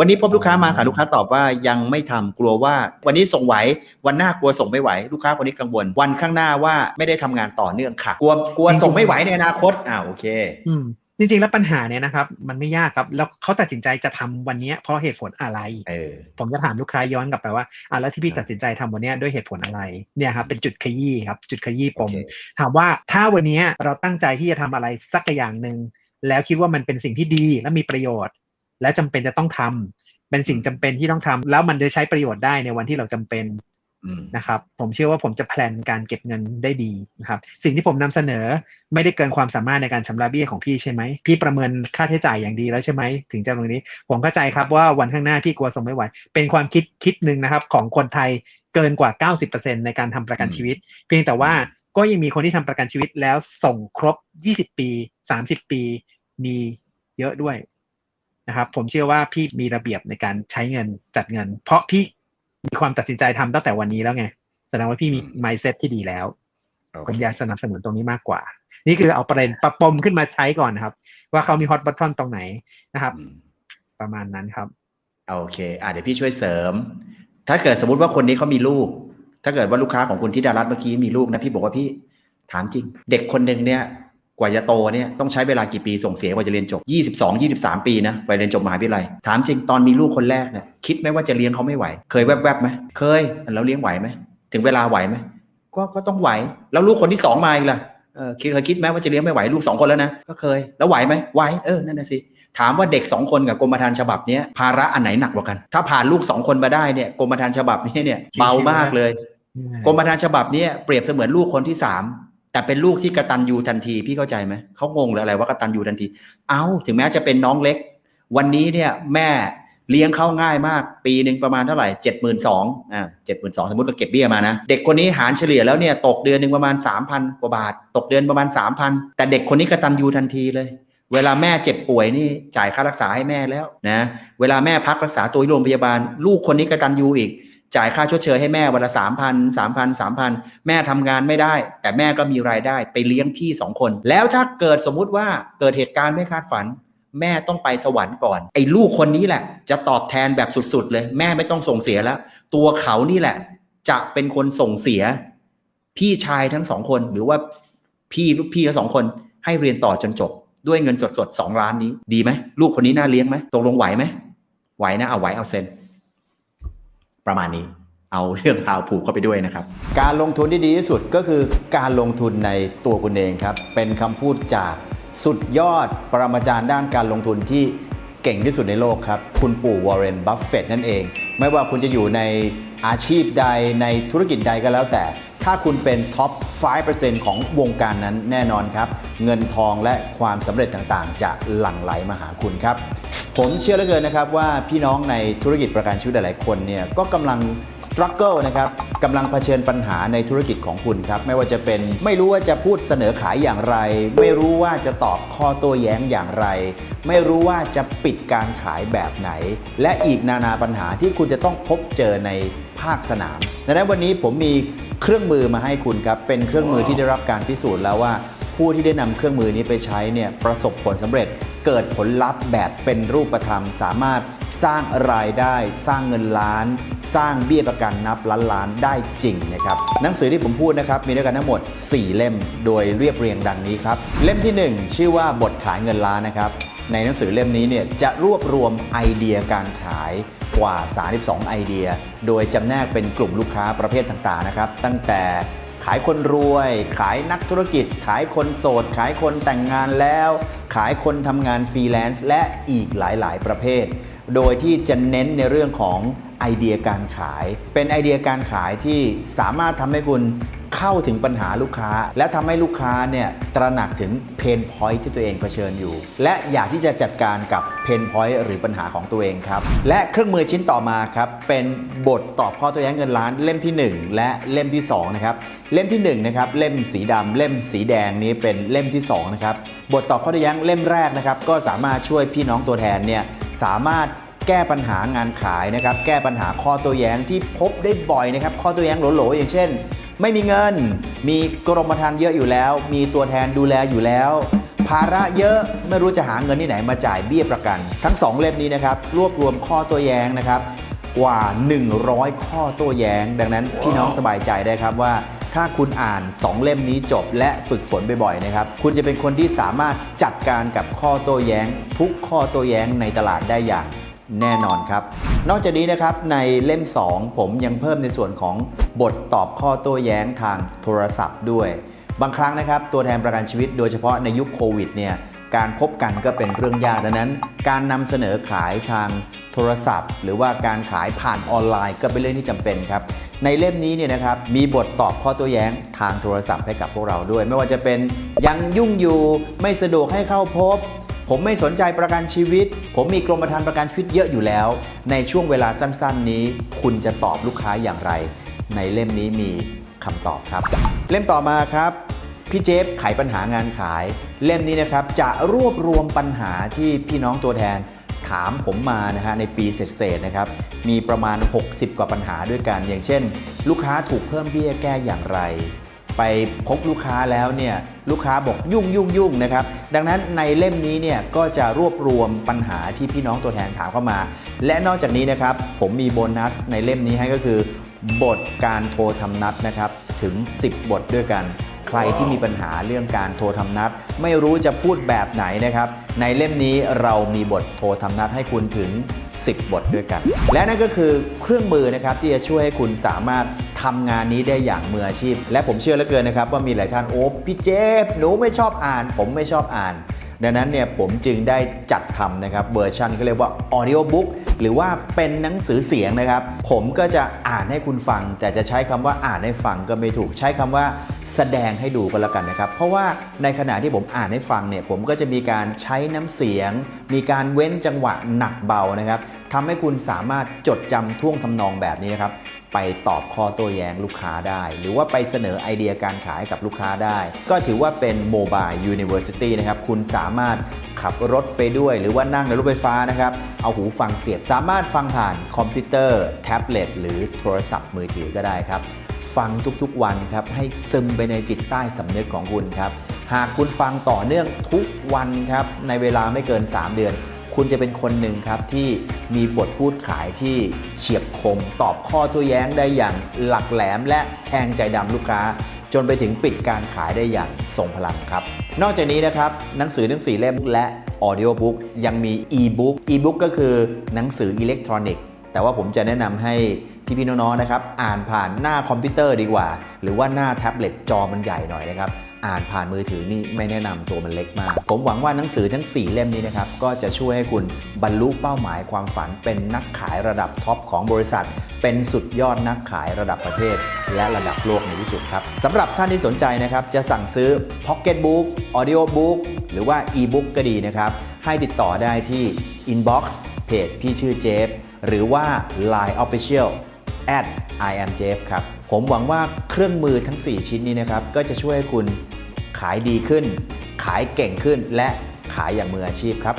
วันนี้พบลูกค้ามาค่ะลูกค้าตอบว่ายังไม่ทำกลัวว่า วันนี้ส่งไหววันหน้ากลัวส่งไม่ไหว ลูกค้าคนนี้กังวล วันข้างหน้าว่าไม่ได้ทำงานต่อเนื่องค่ะ กลัวกลัวส่งไม่ไหวในอนาคตอ่าโอเค อืมจริงๆ แล้วปัญหาเนี่ยนะครับมันไม่ยากครับแล้วเขาตัดสินใจจะทำวันเนี้ยเพราะเหตุผลอะไรเออผมจะถามลูกค้าย้อนกลับไปว่าอะแล้วที่พี่ครับตัดสินใจทำวันเนี้ยด้วยเหตุผลอะไรเนี่ยครับเป็นจุดขยี้ครับจุดขยี้ปมโอเคถามว่าถ้าวันเนี้ยเราตั้งใจที่จะทำอะไรสักอย่างหนึ่งแล้วคิดว่ามันเป็นสิ่งที่ดีและมีประโยชน์ และจำเป็นจะต้องทำเป็นสิ่งจำเป็นที่ต้องทำแล้วมันจะใช้ประโยชน์ได้ในวันที่เราจำเป็นอืมนะครับ ผมเชื่อว่าผมจะแพลนการเก็บเงินได้ดีนะครับ สิ่งที่ผมนำเสนอไม่ได้เกินความสามารถในการชำระเบี้ยของพี่ใช่ไหมพี่ประเมินค่าใช้จ่ายอย่างดีแล้วใช่ไหมถึงจะตรงนี้ ผมเข้าใจครับว่าวันข้างหน้าพี่กลัวส่งไม่ไหวเป็นความคิดคิดหนึ่งนะครับ ของคนไทยเกินกว่า 90%ในการทำประกันอืมชีวิต เพียงแต่ว่าก็ยังมีคนที่ทำประกันชีวิตแล้วส่งครบ 20 ปี 30 ปี มีเยอะด้วย นะครับผมเชื่อว่าพี่มีระเบียบในการใช้เงินจัดเงิน เพราะพี่มีความตัดสินใจทำตั้งแต่วันนี้แล้วไงแสดงว่าพี่มีอืม mindset ที่ดีแล้วโอผมเคอยากสนับสนุนตรงนี้มากกว่า นี่คือเอาประเด็นประปมขึ้นมาใช้ก่อนนะครับ ว่าเขามีฮอตบัตทอนตรงไหนนะครับอืมประมาณนั้นครับ โอเค อะเดี๋ยวพี่ช่วยเสริม ถ้าเกิดสมมติว่าคนนี้เขามีลูก ถ้าเกิดว่าลูกค้าของคุณที่ดารัตเมื่อกี้มีลูกนะพี่บอกว่าพี่ถามจริง เด็กคนหนึ่งเนี่ย กว่าจะโตเนี่ยต้องใช้เวลากี่ปีส่งเสียกว่าจะเรียนจบ 22 23 ปีนะไปเรียนจบมหาวิทยาลัย ถามจริงตอนมีลูกคนแรกเนี่ยคิดไหมว่าจะเลี้ยงเขาไม่ไหว เคยแวบๆไหมเคยแล้วเลี้ยงไหวไหมถึงเวลาไหวไหมก็ก็ต้องไหว แล้วลูกคนที่สองมาอีกล่ะเออคิดเคยคิดไหมว่าจะเลี้ยงไม่ไหวลูกสองคนแล้วนะก็เคย แล้วไหวไหมไหวเออนั่นน่ะสิถามว่าเด็กสองคนกับกรมธรรม์ฉบับเนี้ยภาระอันไหนหนักกว่ากัน ถ้าผ่านลูกสองคนมาได้เนี่ยกรมธรรม์ฉบับนี้เนี่ยเบามากเลยกรมธรรม์ฉบับเนี้ยเปรียบเสมือนลูกคนที่สาม แต่เป็นลูกที่กระตันยูทันที พี่เข้าใจไหมเขางงเลยอะไรว่ากระตันยูทันที เอาถึงแม้จะเป็นน้องเล็ก วันนี้เนี่ยแม่เลี้ยงเข้าง่ายมาก ปีหนึ่งประมาณเท่าไหร่เจ็ดหมื่นสองอ่าเจ็ดหมื่นสองสมมติเราเก็บเบี้ยมานะ เด็กคนนี้หารเฉลี่ยแล้วเนี่ยตกเดือนหนึ่งประมาณสามพันกว่าบาท ตกเดือนประมาณสามพันแต่เด็กคนนี้กระตันยูทันทีเลย เวลาแม่เจ็บป่วยนี่จ่ายค่ารักษาให้แม่แล้วนะเวลาแม่พักรักษาตัวที่โรงพยาบาล ลูกคนนี้กระตันยูอีก จ่ายค่าชดเชยให้แม่วันละสามพันสามพันสามพันแม่ทำงานไม่ได้ แต่แม่ก็มีรายได้ไปเลี้ยงพี่สองคน แล้วถ้าเกิดสมมุติว่าเกิดเหตุการณ์ไม่คาดฝัน แม่ต้องไปสวรรค์ก่อน ไอ้ลูกคนนี้แหละ จะตอบแทนแบบสุดๆเลย แม่ไม่ต้องส่งเสียแล้ว ตัวเขานี่แหละ จะเป็นคนส่งเสีย พี่ชายทั้งสองคนหรือว่าพี่ลูกพี่ทั้งสองคนให้เรียนต่อจนจบ ด้วยเงินสดๆสองล้านนี้ดีไหมลูกคนนี้น่าเลี้ยงไหมตกลงไหวไหมไหวนะเอาไหวเอาเซ็น ประมาณนี้เอาเรื่องราวผูกเข้าไปด้วยนะครับ การลงทุนที่ดีที่สุดก็คือการลงทุนในตัวคุณเองครับ เป็นคำพูดจากสุดยอดปรมาจารย์ด้านการลงทุนที่เก่งที่สุดในโลกครับ คุณปู่วอร์เรน บัฟเฟตต์นั่นเอง ไม่ว่าคุณจะอยู่ในอาชีพใดในธุรกิจใดก็แล้วแต่ ถ้าคุณเป็นท็อป 5%ของวงการนั้นแน่นอนครับ เงินทองและความสำเร็จต่างๆ จะหลั่งไหลมาหาคุณครับ ผมเชื่อเหลือเกินนะครับว่าพี่น้องในธุรกิจประกันชีวิตหลายๆคนเนี่ยก็กำลัง สครั g เกิลนะครับกำลังเผชิญปัญหาในธุรกิจของคุณครับ ไม่ว่าจะเป็นไม่รู้ว่าจะพูดเสนอขายอย่างไร ไม่รู้ว่าจะตอบข้อโต้แย้งอย่างไร ไม่รู้ว่าจะปิดการขายแบบไหน และอีกนานาปัญหาที่คุณจะต้องพบเจอในภาคสนามดังนั้นวันนี้ผมมีเครื่องมือมาให้คุณครับ เป็นเครื่องมือที่ได้รับการพิสูจน์แล้วว่า ผู้ที่ได้นำเครื่องมือนี้ไปใช้เนี่ยประสบผลสำเร็จ เกิดผลลัพธ์แบบเป็นรูปธรรม สามารถสร้างรายได้ สร้างเงินล้าน สร้างเบี้ยประกันนับล้านล้านได้จริงนะครับหนังสือที่ผมพูดนะครับมีด้วยกันทั้งหมด 4 เล่มโดยเรียบเรียงดังนี้ครับเล่มที่ 1 ชื่อว่าบทขายเงินล้านนะครับในหนังสือเล่มนี้เนี่ยจะรวบรวมไอเดียการขายกว่า 32 ไอเดีย โดยจำแนกเป็นกลุ่มลูกค้าประเภทต่างๆนะครับตั้งแต่ ขายคนรวย ขายนักธุรกิจ ขายคนโสด ขายคนแต่งงานแล้ว ขายคนทำงานฟรีแลนซ์และอีกหลาย ๆ ประเภท โดยที่จะเน้นในเรื่องของไอเดียการขาย เป็นไอเดียการขายที่สามารถทำให้คุณเข้าถึงปัญหาลูกค้า และทำให้ลูกค้าเนี่ยตระหนักถึงเพนพอยท์ที่ตัวเองเผชิญอยู่ และอยากที่จะจัดการกับเพนพอยท์หรือปัญหาของตัวเองครับ และเครื่องมือชิ้นต่อมาครับเป็นบทตอบข้อตัวแย้งเงินล้านเล่มที่ 1 และเล่มที่2นะครับเล่มที่1นะครับเล่มสีดำเล่มสีแดงนี้เป็นเล่มที่2นะครับบทตอบข้อตัวแย้งเล่มแรกนะครับก็สามารถช่วยพี่น้องตัวแทนเนี่ยสามารถ แก้ปัญหางานขายนะครับ แก้ปัญหาข้อโตัวแย้งที่พบได้บ่อยนะครับ ข้อโตัวแย้งโหลๆอย่างเช่น ไม่มีเงิน มีกรมธรรม์เยอะอยู่แล้ว มีตัวแทนดูแลอยู่แล้วผภาระเยอะไม่รู้จะหาเงินที่ไหนมาจ่ายเบี้ยประกัน ทั้ง 2 เล่มนี้นะครับรวบรวมข้อโตัวแย้งนะครับกว่า 100 ข้อโต้แย้ง ดังนั้นพี่น้องสบายใจได้ครับว่า ถ้าคุณอ่าน 2 เล่มนี้จบและฝึกฝนบ่อยๆนะครับ คุณจะเป็นคนที่สามารถจัดการกับข้อโต้แย้ง ทุกข้อโต้แย้งในตลาดได้อย่าง แน่นอนครับ นอกจากนี้นะครับในเล่ม 2 ผมยังเพิ่มในส่วนของบทตอบข้อโต้แย้งทางโทรศัพท์ด้วย บางครั้งนะครับตัวแทนประกันชีวิตโดยเฉพาะในยุคโควิดเนี่ยการพบกันก็เป็นเรื่องยากดังนั้น การนำเสนอขายทางโทรศัพท์ หรือว่าการขายผ่านออนไลน์ก็เป็นเรื่องที่จำเป็นครับในเล่มนี้เนี่ยนะครับมีบทตอบข้อโต้แย้งทางโทรศัพท์ให้กับพวกเราด้วย ไม่ว่าจะเป็นยังยุ่งอยู่ไม่สะดวกให้เข้าพบ ผมไม่สนใจประกันชีวิต ผมมีกรมธรรม์ประกันชีวิตเยอะอยู่แล้ว ในช่วงเวลาสั้น ๆ นี้ คุณจะตอบลูกค้าอย่างไร ในเล่มนี้มีคำตอบครับ เล่มต่อมาครับพี่เจฟไขปัญหางานขาย เล่มนี้นะครับจะรวบรวมปัญหาที่พี่น้องตัวแทนถามผมมานะฮะในปีเศษๆนะครับมีประมาณ 60 กว่าปัญหาด้วยกัน อย่างเช่น ลูกค้าถูกเพิ่มเบี้ยแก้อย่างไร ไปพบลูกค้าแล้วเนี่ยลูกค้าบอกยุ่งยุ่งยุ่งนะครับ ดังนั้นในเล่มนี้เนี่ยก็จะรวบรวมปัญหาที่พี่น้องตัวแทนถามเข้ามา และนอกจากนี้นะครับ ผมมีโบนัสในเล่มนี้ให้ก็คือ บทการโทรทำนัดนะครับถึง 10 บทด้วยกัน ใครที่มีปัญหาเรื่องการโทรทำนัด ไม่รู้จะพูดแบบไหนนะครับ ในเล่มนี้เรามีบทโทรทำนัดให้คุณถึง 10 บทด้วยกัน และนั่นก็คือเครื่องมือนะครับที่จะช่วยให้คุณสามารถทำงานนี้ได้อย่างมืออาชีพ และผมเชื่อเหลือเกินนะครับว่ามีหลายท่านโอ้พี่เจฟหนูไม่ชอบอ่าน ผมไม่ชอบอ่าน ดังนั้นเนี่ยผมจึงได้จัดทำนะครับเวอร์ชันก็เรียกว่า audio book หรือว่าเป็นหนังสือเสียงนะครับ ผมก็จะอ่านให้คุณฟัง แต่จะใช้คำว่าอ่านให้ฟังก็ไม่ถูกใช้คำว่าแสดงให้ดูก็แล้วกันนะครับ เพราะว่าในขณะที่ผมอ่านให้ฟังเนี่ยผมก็จะมีการใช้น้ำเสียง มีการเว้นจังหวะหนักเบานะครับทำให้คุณสามารถจดจำท่วงทำนองแบบนี้นะครับ ไปตอบข้อโต้แย้งลูกค้าได้ หรือว่าไปเสนอไอเดียการขายกับลูกค้าได้ ก็ถือว่าเป็นโมบายยูนิเวอร์ซิตี้นะครับ คุณสามารถขับรถไปด้วย หรือว่านั่งในรถไฟฟ้านะครับ เอาหูฟังเสียบ สามารถฟังผ่านคอมพิวเตอร์ แท็บเล็ตหรือโทรศัพท์มือถือก็ได้ครับ ฟังทุกๆวันครับ ให้ซึมไปในจิตใต้สำนึกของคุณครับ หากคุณฟังต่อเนื่องทุกวันครับ ในเวลาไม่เกิน 3 เดือน คุณจะเป็นคนหนึ่งครับที่มีบทพูดขายที่เฉียบคม ตอบข้อโตัวแย้งได้อย่างหลักแหลม และแทงใจดำลูกค้า จนไปถึงปิดการขายได้อย่างทรงพลังครับ นอกจากนี้นะครับหนังสือทั้ง4เล่มและออดิโอบุ๊กยังมีอีบุ๊กอีบุ๊กก็คือหนังสืออิเล็กทรอนิกส์แต่ว่าผมจะแนะนำให้พี่ๆน้องๆนะครับอ่านผ่านหน้าคอมพิวเตอร์ดีกว่า หรือว่าหน้าแท็บเล็ตจอมันใหญ่หน่อยนะครับ อ่านผ่านมือถือนี่ไม่แนะนำตัวมันเล็กมาก ผมหวังว่าหนังสือทั้ง 4 เล่มนี้นะครับก็จะช่วยให้คุณบรรลุเป้าหมายความฝัน เป็นนักขายระดับท็อปของบริษัท เป็นสุดยอดนักขายระดับประเทศ และระดับโลกในที่สุดครับสำหรับท่านที่สนใจนะครับจะสั่งซื้อ Pocket Book Audio Book หรือว่า e-book ก็ดีนะครับให้ติดต่อได้ที่ inbox เพจพี่ชื่อเจฟหรือว่า Line Official at I am Jeff ครับ ผมหวังว่าเครื่องมือทั้ง 4 ชิ้นนี้นะครับ ก็จะช่วยให้คุณ ขายดีขึ้น ขายเก่งขึ้นและขายอย่างมืออาชีพครับ